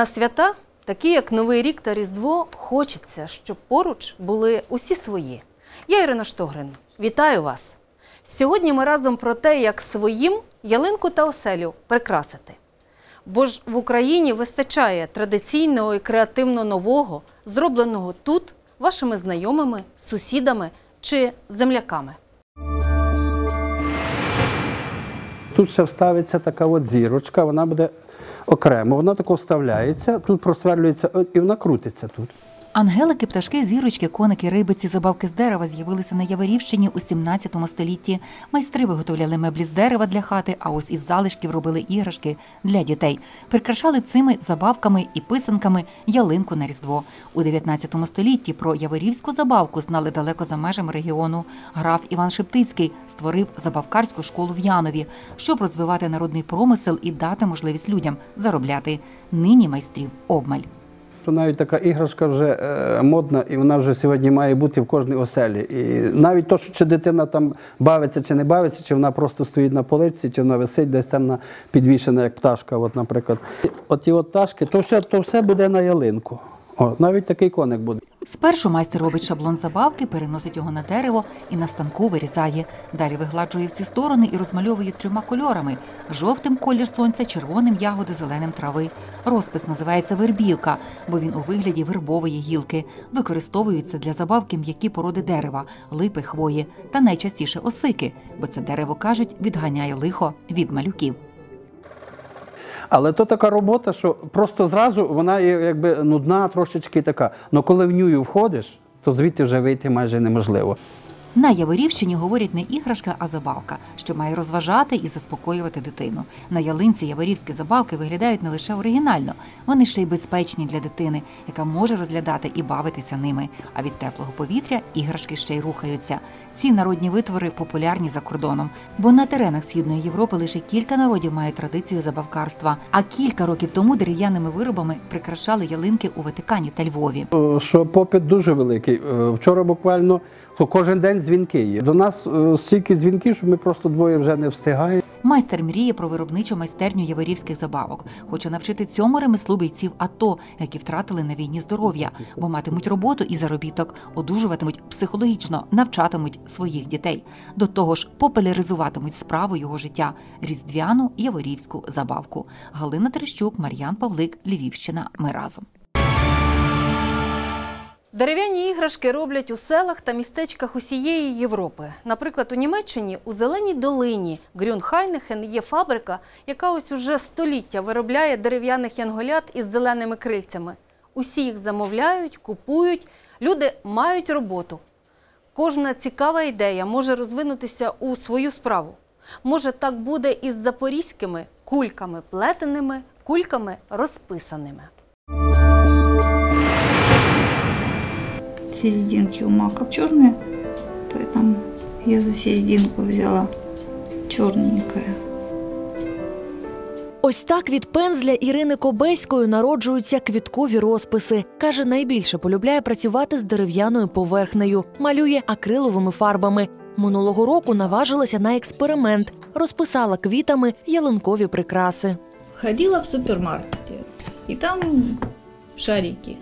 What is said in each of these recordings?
На свята, такі як Новий рік та Різдво, хочеться, щоб поруч були усі свої. Я Ірина Штогрин. Вітаю вас! Сьогодні ми разом про те, як своїм ялинку та оселю прикрасити. Бо ж в Україні вистачає традиційного і креативно нового, зробленого тут вашими знайомими, сусідами чи земляками. Тут ще вставиться така от зірочка, вона буде окремо, вона тако вставляється, тут просверлюється і вона крутиться тут. Ангелики, пташки, зірочки, коники, рибиці, забавки з дерева з'явилися на Яворівщині у 17 столітті. Майстри виготовляли меблі з дерева для хати, а ось із залишків робили іграшки для дітей. Прикрашали цими забавками і писанками ялинку на Різдво. У 19 столітті про яворівську забавку знали далеко за межами регіону. Граф Іван Шептицький створив забавкарську школу в Янові, щоб розвивати народний промисел і дати можливість людям заробляти. Нині майстрів обмаль. Що навіть така іграшка вже е, модна, і вона вже сьогодні має бути в кожній оселі. І навіть то, що чи дитина там бавиться чи не бавиться, чи вона просто стоїть на поличці, чи вона висить десь там на підвішена, як пташка, от, наприклад. От от пташки, то все, то все буде на ялинку. О, навіть такий коник буде. Спершу майстер робить шаблон забавки, переносить його на дерево і на станку вирізає. Далі вигладжує всі сторони і розмальовує трьома кольорами: жовтим колір сонця, червоним ягоди, зеленим трави. Розпис називається вербівка, бо він у вигляді вербової гілки. Використовуються для забавки м'які породи дерева, липи, хвої та найчастіше осики, бо це дерево кажуть відганяє лихо від малюків. Але то така робота, що просто зразу вона якби нудна, трошечки така. Але коли в нюю входиш, то звідти вже вийти майже неможливо. На Яворівщині говорять не іграшка, а забавка, що має розважати і заспокоювати дитину. На ялинці яворівські забавки виглядають не лише оригінально, вони ще й безпечні для дитини, яка може розглядати і бавитися ними. А від теплого повітря іграшки ще й рухаються. Ці народні витвори популярні за кордоном, бо на теренах Східної Європи лише кілька народів мають традицію забавкарства. А кілька років тому дерев'яними виробами прикрашали ялинки у Ватикані та Львові. Е, Що попит дуже великий. Е, Вчора буквально то кожен день дзвінки є. До нас е, стільки дзвінків, що ми просто двоє вже не встигаємо. Майстер мріє про виробничу майстерню яворівських забавок. Хоче навчити цьому ремеслу бійців АТО, які втратили на війні здоров'я, бо матимуть роботу і заробіток, одужуватимуть психологічно, навчатимуть своїх дітей. До того ж, популяризуватимуть справу його життя різдвяну яворівську забавку. Галина Терещук, Мар'ян Павлик, Львівщина. Ми разом. Дерев'яні іграшки роблять у селах та містечках усієї Європи. Наприклад, у Німеччині у Зеленій долині Грюнхайнехен є фабрика, яка ось уже століття виробляє дерев'яних янголят із зеленими крильцями. Усі їх замовляють, купують, люди мають роботу. Кожна цікава ідея може розвинутися у свою справу. Може, так буде із запорізькими кульками плетеними, кульками розписаними. Серединки у маков черные, поэтому я за серединку взяла черненькое. Ось так від пензля Ірини Кобеської народжуються квіткові розписи. Каже, найбільше полюбляє працювати з дерев'яною поверхнею, малює акриловими фарбами. Минулого року наважилася на експеримент, розписала квітами ялинкові прикраси. Ходила в супермаркете, и там шарики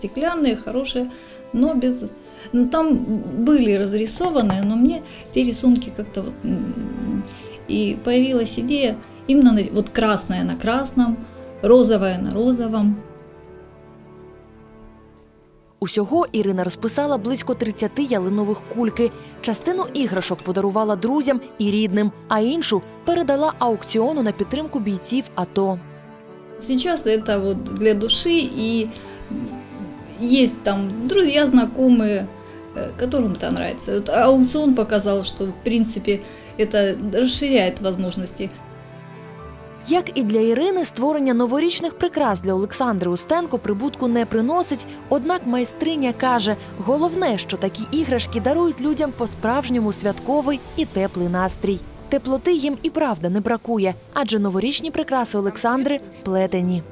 Стеклянные, хорошие, но без... Ну, там были разрисованные, но мне те рисунки как-то вот... м, И появилась идея именно на- вот красное на красном, розовое на розовом. Усього Ірина розписала близько 30 ялинових кульки. Частину іграшок подарувала друзям і рідним, а іншу передала аукціону на підтримку бійців АТО. Сейчас это вот для души и есть там друзья, знакомые, э, которым это нравится. Вот аукцион показал, что в принципе это расширяет возможности. Як і для Ірини, створення новорічних прикрас для Олександри Устенко прибутку не приносить. Однак майстриня каже, головне, що такі іграшки дарують людям по-справжньому святковий і теплий настрій. Теплоти їм і правда не бракує, адже новорічні прикраси Олександри плетені.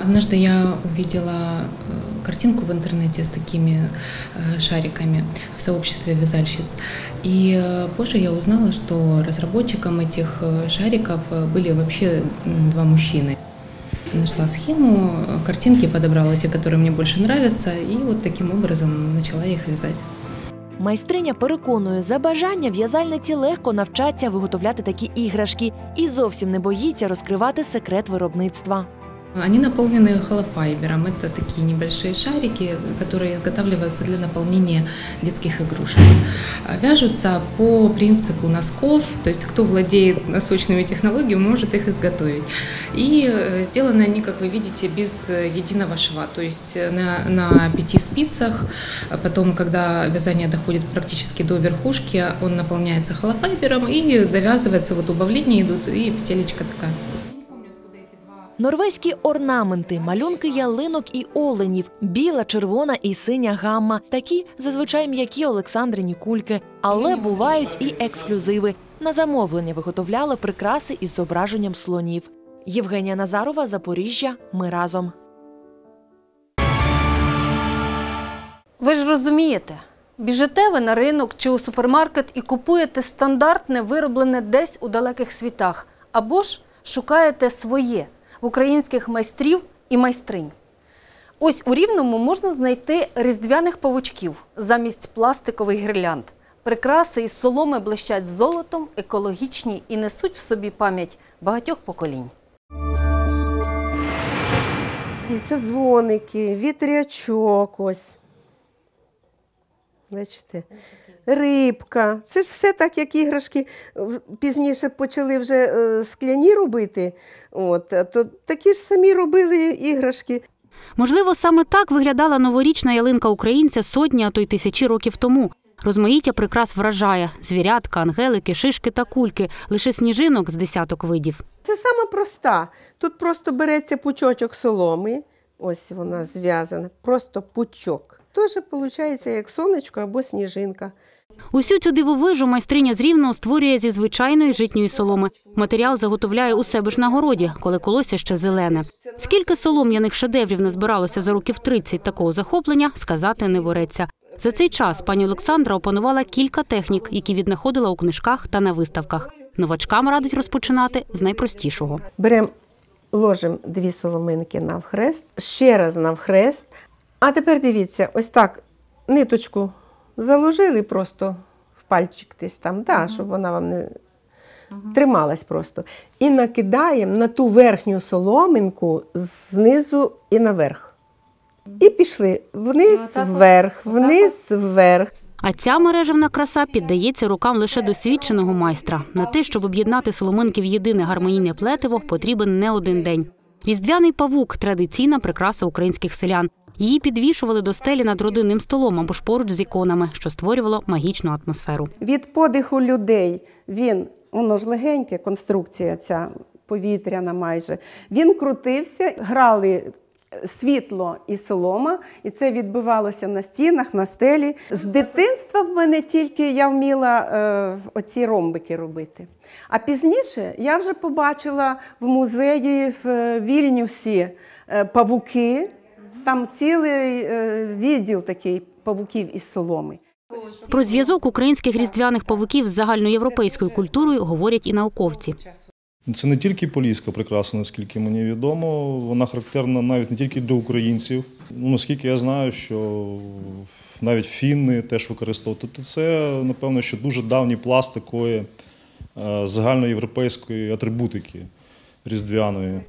Однажды я увидела э, картинку в интернете с такими э, шариками в сообществе вязальщиц. И э, позже я узнала, что разработчиком этих э, шариков э, были вообще м, два мужчины. Нашла схему, э, картинки подобрала те, которые мне больше нравятся, и вот таким образом начала их вязать. Майстриня переконує, за бажання в'язальниці легко навчаться виготовляти такі іграшки і зовсім не боїться розкривати секрет виробництва. Они наполнены холофайбером. Это такие небольшие шарики, которые изготавливаются для наполнения детских игрушек. Вяжутся по принципу носков, то есть кто владеет носочными технологиями, может их изготовить. И э, сделаны они, как вы видите, без единого шва, то есть э, на, на пяти спицах. А Потом, когда вязание доходит практически до верхушки, он наполняется холофайбером и довязывается, вот убавления идут, и петелечка такая. Норвезькі орнаменти, малюнки ялинок і оленів, біла, червона і синя гамма. Такі зазвичай м'які Олександрині кульки, але бувають і ексклюзиви. На замовлення виготовляли прикраси із зображенням слонів. Євгенія Назарова, Запоріжжя. Ми разом. Ви ж розумієте, біжите ви на ринок чи у супермаркет і купуєте стандартне, вироблене десь у далеких світах, або ж шукаєте своє українських майстрів і майстринь. Ось у Рівному можна знайти різдвяних павучків замість пластикових гірлянд. Прикраси із соломи блищать золотом, екологічні і несуть в собі пам'ять багатьох поколінь. І це дзвоники, вітрячок ось. Бачите? Рибка. Це ж все так, як іграшки пізніше почали вже е, скляні робити. От, то такі ж самі робили іграшки. Можливо, саме так виглядала новорічна ялинка українця сотні, а то й тисячі років тому. Розмаїття прикрас вражає звірятка, ангелики, шишки та кульки, лише сніжинок з десяток видів. Це сама проста. Тут просто береться пучочок соломи. Ось вона зв'язана, просто пучок. Теж виходить як сонечко або сніжинка. Усю цю дивовижу майстриня з Рівного створює зі звичайної житньої соломи. Матеріал заготовляє у себе ж на городі, коли колося ще зелене. Скільки солом'яних шедеврів назбиралося за років 30 такого захоплення, сказати не береться. За цей час пані Олександра опанувала кілька технік, які віднаходила у книжках та на виставках. Новачкам радить розпочинати з найпростішого. Беремо, ложимо дві соломинки навхрест, ще раз навхрест. А тепер дивіться, ось так ниточку заложили просто в пальчик десь там, да, щоб вона вам не трималась просто. І накидаємо на ту верхню соломинку знизу і наверх. І пішли вниз, вверх, вниз, вверх. А ця мережевна краса піддається рукам лише досвідченого майстра. На те, щоб об'єднати соломинки в єдине гармонійне плетиво, потрібен не один день. Різдвяний павук традиційна прикраса українських селян. Її підвішували до стелі над родинним столом або ж поруч з іконами, що створювало магічну атмосферу. Від подиху людей він, воно ж легеньке, конструкція ця повітряна майже. Він крутився, грали світло і солома, і це відбивалося на стінах, на стелі. З дитинства в мене тільки я вміла е, оці ромбики робити. А пізніше я вже побачила в музеї в е, Вільнюсі е, павуки. Там цілий е, відділ такий павуків із соломи. Про зв'язок українських різдвяних павуків з загальноєвропейською культурою говорять і науковці. Це не тільки поліська прикраса, наскільки мені відомо. Вона характерна навіть не тільки для українців. Ну, наскільки я знаю, що навіть фінни теж використовують. Тобто це, напевно, що дуже давній пласт такої е, загальноєвропейської атрибутики різдвяної.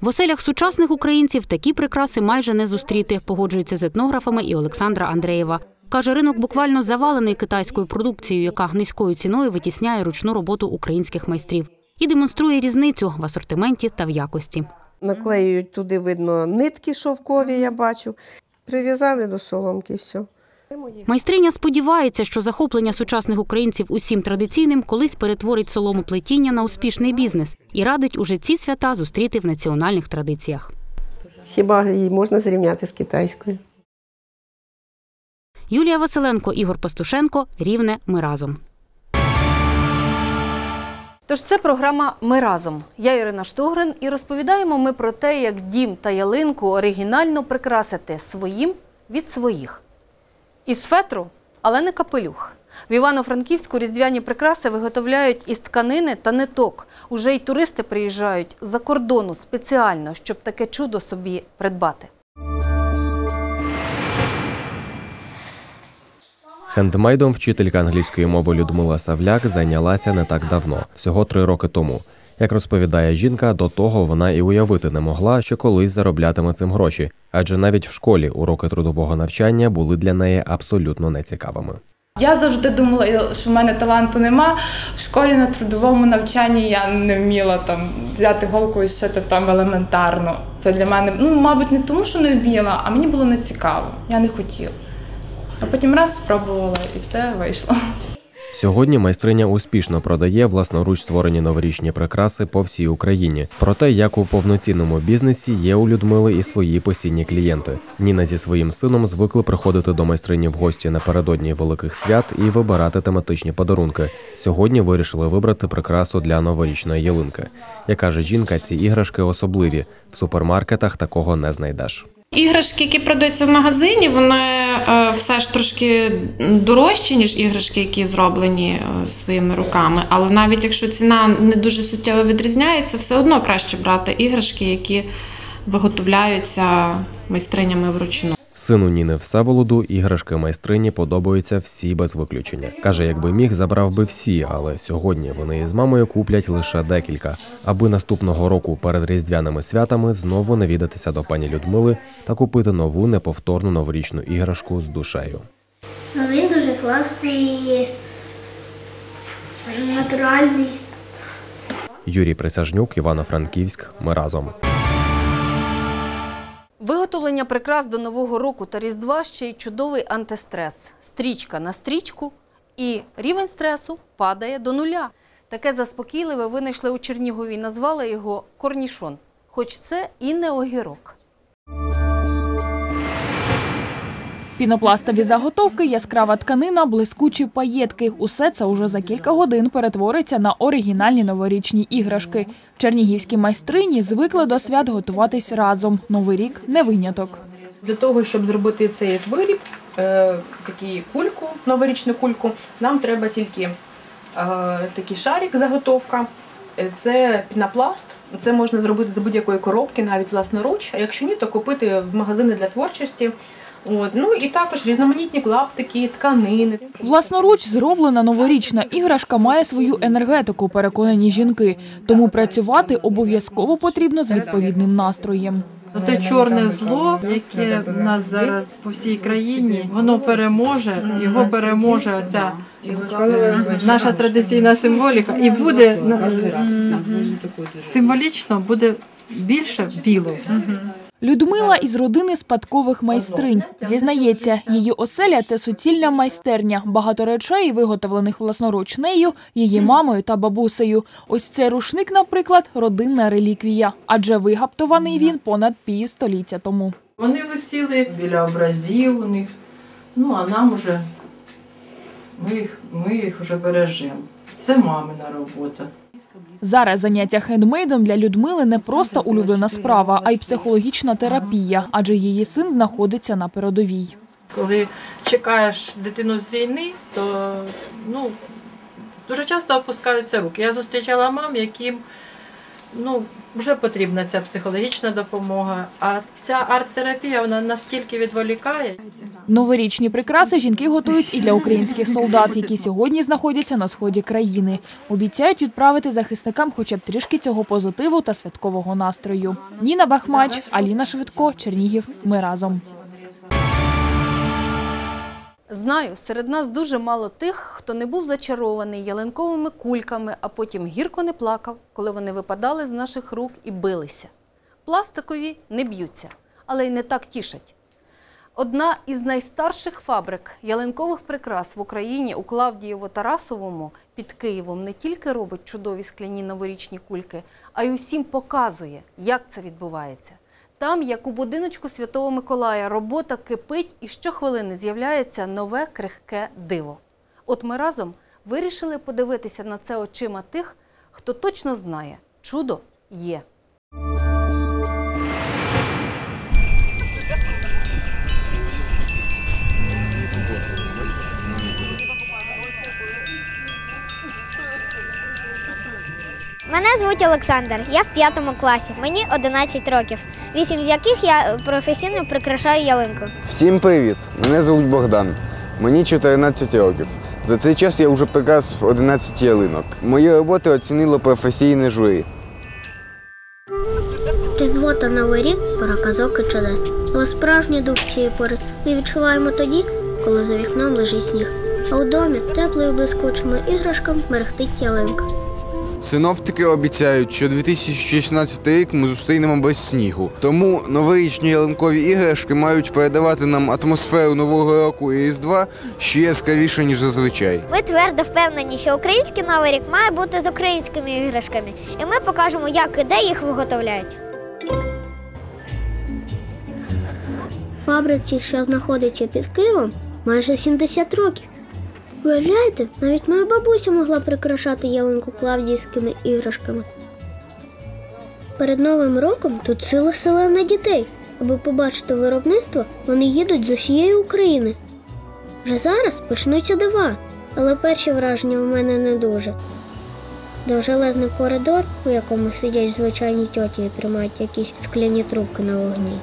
В оселях сучасних українців такі прикраси майже не зустріти, погоджується з етнографами і Олександра Андреєва. Каже, ринок буквально завалений китайською продукцією, яка низькою ціною витісняє ручну роботу українських майстрів і демонструє різницю в асортименті та в якості. Наклеюють туди, видно, нитки шовкові, я бачу. Прив'язали до соломки, все. Майстриня сподівається, що захоплення сучасних українців усім традиційним колись перетворить солому плетіння на успішний бізнес і радить уже ці свята зустріти в національних традиціях. Хіба її можна зрівняти з китайською? Юлія Василенко, Ігор Пастушенко, Рівне. Ми разом. Тож це програма Ми разом. Я Ірина Штогрин і розповідаємо ми про те, як дім та ялинку оригінально прикрасити своїм від своїх. Із фетру, але не капелюх. В Івано-Франківську різдвяні прикраси виготовляють із тканини та ниток. Уже й туристи приїжджають з-за кордону спеціально, щоб таке чудо собі придбати. Хендмейдом вчителька англійської мови Людмила Савляк зайнялася не так давно, всього три роки тому. Як розповідає жінка, до того вона і уявити не могла, що колись зароблятиме цим гроші, адже навіть в школі уроки трудового навчання були для неї абсолютно нецікавими. Я завжди думала, що в мене таланту нема. В школі на трудовому навчанні я не вміла там взяти голку і шити там елементарно. Це для мене, ну, мабуть, не тому, що не вміла, а мені було не цікаво. Я не хотіла. А потім раз спробувала і все вийшло. Сьогодні майстриня успішно продає власноруч створені новорічні прикраси по всій Україні. Проте, як у повноцінному бізнесі, є у Людмили і свої постійні клієнти. Ніна зі своїм сином звикли приходити до майстрині в гості напередодні великих свят і вибирати тематичні подарунки. Сьогодні вирішили вибрати прикрасу для новорічної ялинки. Як каже жінка, ці іграшки особливі. В супермаркетах такого не знайдеш. Іграшки, які продаються в магазині, вони е, все ж трошки дорожчі, ніж іграшки, які зроблені е, своїми руками. Але навіть якщо ціна не дуже суттєво відрізняється, все одно краще брати іграшки, які виготовляються майстринями вручну. Сину Ніни Всеволоду іграшки майстрині подобаються всі без виключення. Каже, якби міг, забрав би всі, але сьогодні вони із мамою куплять лише декілька, аби наступного року перед різдвяними святами знову навідатися до пані Людмили та купити нову неповторну новорічну іграшку з душею. Ну, він дуже класний, натуральний. Юрій Присяжнюк, Івано-Франківськ. Ми разом. Виготовлення прикрас до Нового року та Різдва ще й чудовий антистрес. Стрічка на стрічку і рівень стресу падає до нуля. Таке заспокійливе винайшли у Чернігові, назвали його корнішон, хоч це і не огірок. Пінопластові заготовки, яскрава тканина, блискучі паєтки. Усе це уже за кілька годин перетвориться на оригінальні новорічні іграшки. Чернігівські майстрині звикли до свят готуватись разом. Новий рік не виняток. Для того, щоб зробити цей виріб, е, таку кульку, новорічну кульку, нам треба тільки е, такий шарик, заготовка. Е, Це пінопласт, це можна зробити з будь-якої коробки, навіть власноруч. А якщо ні, то купити в магазини для творчості. От. Ну і також різноманітні клаптики, тканини. Власноруч зроблена новорічна іграшка має свою енергетику, переконані жінки. Тому працювати обов'язково потрібно з відповідним настроєм. Те чорне зло, яке в нас зараз по всій країні, воно переможе, його переможе оця наша традиційна символіка, і буде символічно буде більше білого. Людмила із родини спадкових майстринь. Зізнається, її оселя – це суцільна майстерня. Багато речей, виготовлених власноруч нею, її мамою та бабусею. Ось цей рушник, наприклад, родинна реліквія, адже вигаптований він понад півстоліття тому. Вони висіли біля образів у них. Ну а нам уже ми їх, ми їх вже бережемо. Це мамина робота. Зараз заняття хендмейдом для Людмили не просто улюблена справа, а й психологічна терапія, адже її син знаходиться на передовій. Коли чекаєш дитину з війни, то ну, дуже часто опускаються руки. Я зустрічала мам, яким ну, вже потрібна ця психологічна допомога, а ця арт-терапія вона настільки відволікає. Новорічні прикраси жінки готують і для українських солдат, які сьогодні знаходяться на сході країни. Обіцяють відправити захисникам хоча б трішки цього позитиву та святкового настрою. Ніна Бахмач, Аліна Швидко, Чернігів. Ми разом. Знаю, серед нас дуже мало тих, хто не був зачарований ялинковими кульками, а потім гірко не плакав, коли вони випадали з наших рук і билися. Пластикові не б'ються, але й не так тішать. Одна із найстарших фабрик ялинкових прикрас в Україні у Клавдієво-Тарасовому під Києвом не тільки робить чудові скляні новорічні кульки, а й усім показує, як це відбувається. Там, як у будиночку Святого Миколая, робота кипить і щохвилини з'являється нове крихке диво. От ми разом вирішили подивитися на це очима тих, хто точно знає, чудо є. Мене звуть Олександр. Я в п'ятому класі. Мені 11 років, вісім з яких я професійно прикрашаю ялинку. Всім привіт! Мене звуть Богдан. Мені 14 років. За цей час я вже прикрасив 11 ялинок. Мої роботи оцінило професійне журі. Різдво та Новий рік пора казок і чудес. Але справжній дух цієї пори ми відчуваємо тоді, коли за вікном лежить сніг. А у домі теплою блискучими іграшками мерехтить ялинка. Синоптики обіцяють, що 2016 рік ми зустрінемо без снігу. Тому новорічні ялинкові іграшки мають передавати нам атмосферу Нового року і Різдва ще яскравіше, ніж зазвичай. Ми твердо впевнені, що український новий рік має бути з українськими іграшками, і ми покажемо, як і де їх виготовляють. Фабриці, що знаходиться під Києвом, майже 70 років. Уявляєте, навіть моя бабуся могла прикрашати ялинку клавдійськими іграшками. Перед Новим роком тут ціла селена дітей. Аби побачити виробництво, вони їдуть з усієї України. Вже зараз почнуться дива, але перші враження в мене не дуже. Довжелезний коридор, у якому сидять звичайні тьоті і тримають якісь скляні трубки на вогні.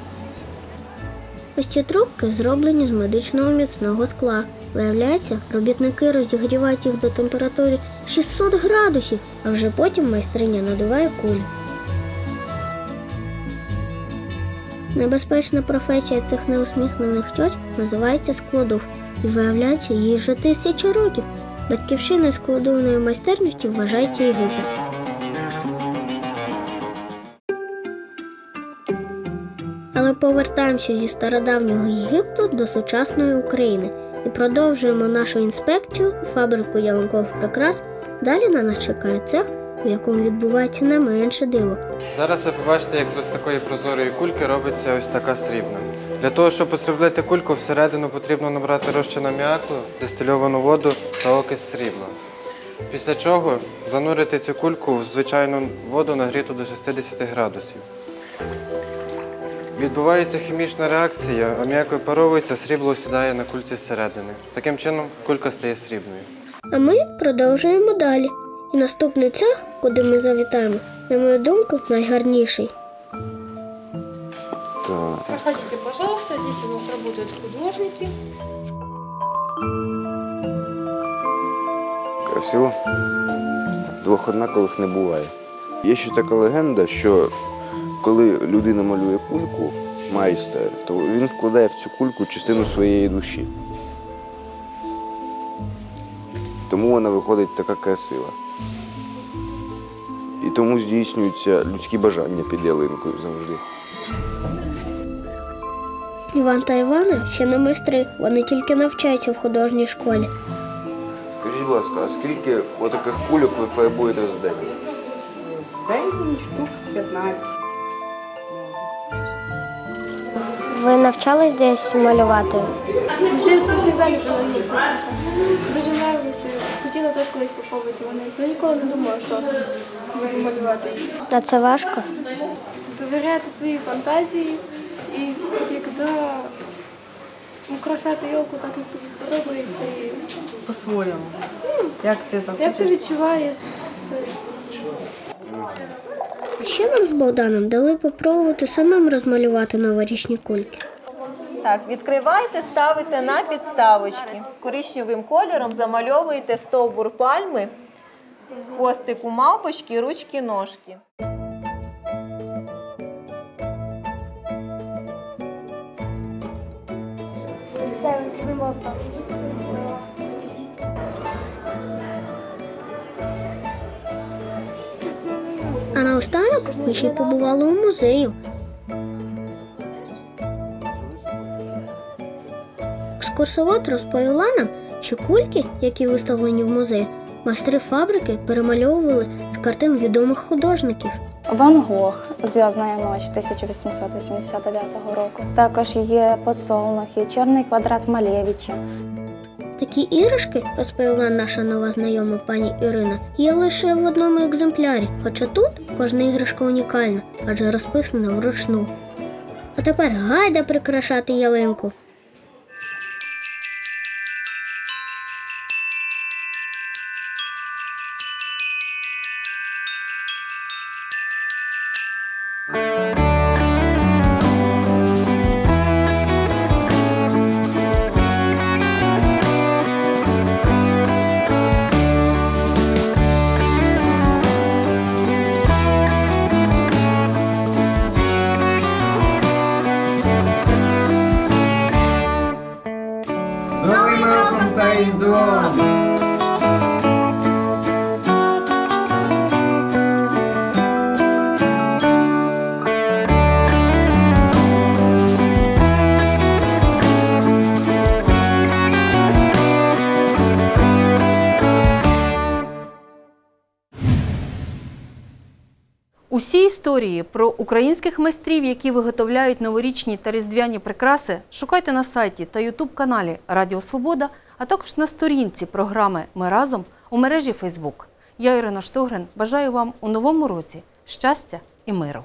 Ось ці трубки зроблені з медичного міцного скла. Виявляється, робітники розігрівають їх до температури 600 градусів, а вже потім майстриня надуває кулю. Небезпечна професія цих неусміхнених тьоть називається складов. І виявляється, їй вже тисяча років. Батьківщиною складовної майстерності вважається Єгипет. Але повертаємося зі стародавнього Єгипту до сучасної України і продовжуємо нашу інспекцію фабрику ялинкових прикрас. Далі на нас чекає цех, у якому відбувається не менше диво. Зараз ви побачите, як з ось такої прозорої кульки робиться ось така срібна. Для того, щоб посріблити кульку, всередину потрібно набрати розчин аміаку, дистильовану воду та окись срібла. Після чого занурити цю кульку в звичайну воду нагріту до 60 градусів. Відбувається хімічна реакція, аміак випаровується, срібло осідає на кульці зсередини. Таким чином кулька стає срібною. А ми продовжуємо далі. І наступний цех, куди ми завітаємо, на мою думку, найгарніший. Так. Проходите, пожалуйста, здесь у нас работают художники. Красиво. Двох однакових не буває. Є ще така легенда, що коли людина малює кульку, майстер, то він вкладає в цю кульку частину своєї душі. Тому вона виходить така красива. І тому здійснюються людські бажання під ялинкою завжди. Іван та Івана ще не майстри, вони тільки навчаються в художній школі. Скажіть, будь ласка, а скільки отаких кульок ви фарбуєте за день? День штук з 15. Ви навчались десь малювати? Дитинство завжди любила. Дуже нравилося. Хотіла теж колись попробувати вони. але ніколи не думала, що буду малювати їх. А це важко? Довіряти своїй фантазії і завжди украшати елку так, як тобі подобається. І... По-своєму. Як ти захочеш? Як ти відчуваєш це? А ще нам з Богданом дали попробувати самим розмалювати новорічні кульки. Так, відкривайте, ставите на підставочки. Коричневим кольором замальовуєте стовбур пальми, хвостик у мавпочки, ручки, ножки. А ми ще й побували у музею. Екскурсовод розповіла нам, що кульки, які виставлені в музеї, майстри фабрики перемальовували з картин відомих художників. Ван Гог Зв'язна ніч 1889 року. Також є подсолнух і чорний квадрат Малевича. Такі іграшки, розповіла наша нова знайома пані Ірина, є лише в одному екземплярі, хоча тут кожна іграшка унікальна, адже розписана вручну. А тепер гайда прикрашати ялинку. Історії про українських майстрів, які виготовляють новорічні та різдвяні прикраси, шукайте на сайті та ютуб-каналі Радіо Свобода, а також на сторінці програми Ми разом у мережі Фейсбук. Я Ірина Штогрин бажаю вам у новому році щастя і миру.